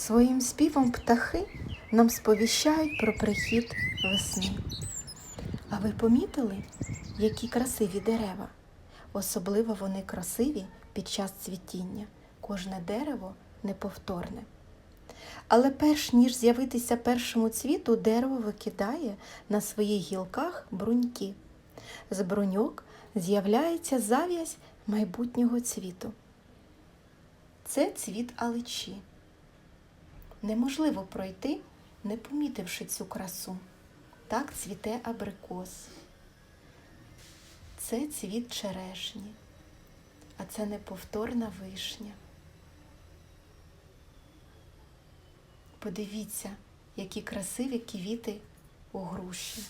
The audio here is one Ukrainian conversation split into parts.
Своїм співом птахи нам сповіщають про прихід весни. А ви помітили, які красиві дерева? Особливо вони красиві під час цвітіння. Кожне дерево неповторне. Але перш ніж з'явитися першому цвіту, дерево викидає на своїх гілках бруньки. З бруньок з'являється зав'язь майбутнього цвіту. Це цвіт аличі. Неможливо пройти, не помітивши цю красу. Так цвіте абрикос. Це цвіт черешні, а це неповторна вишня. Подивіться, які красиві квіти у груші.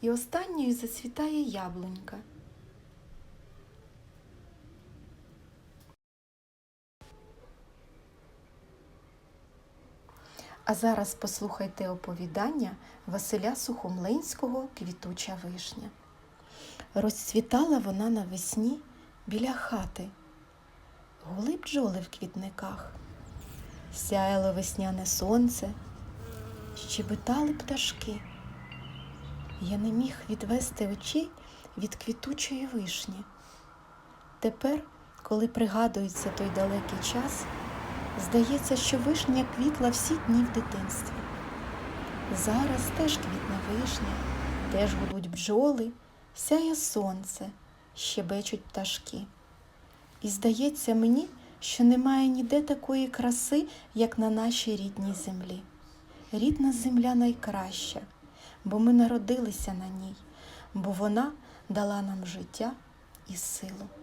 І останньою зацвітає яблунька. А зараз послухайте оповідання Василя Сухомлинського Квітуча вишня. Розцвітала вона навесні біля хати, гули бджоли в квітниках, сяяло весняне сонце, щебетали пташки. Я не міг відвести очей від квітучої вишні. Тепер, коли пригадується той далекий час, здається, що вишня квітла всі дні в дитинстві. Зараз теж квітне вишня, теж гудуть бджоли, сяє сонце, щебечуть пташки. І здається мені, що немає ніде такої краси, як на нашій рідній землі. Рідна земля найкраща, бо ми народилися на ній, бо вона дала нам життя і силу.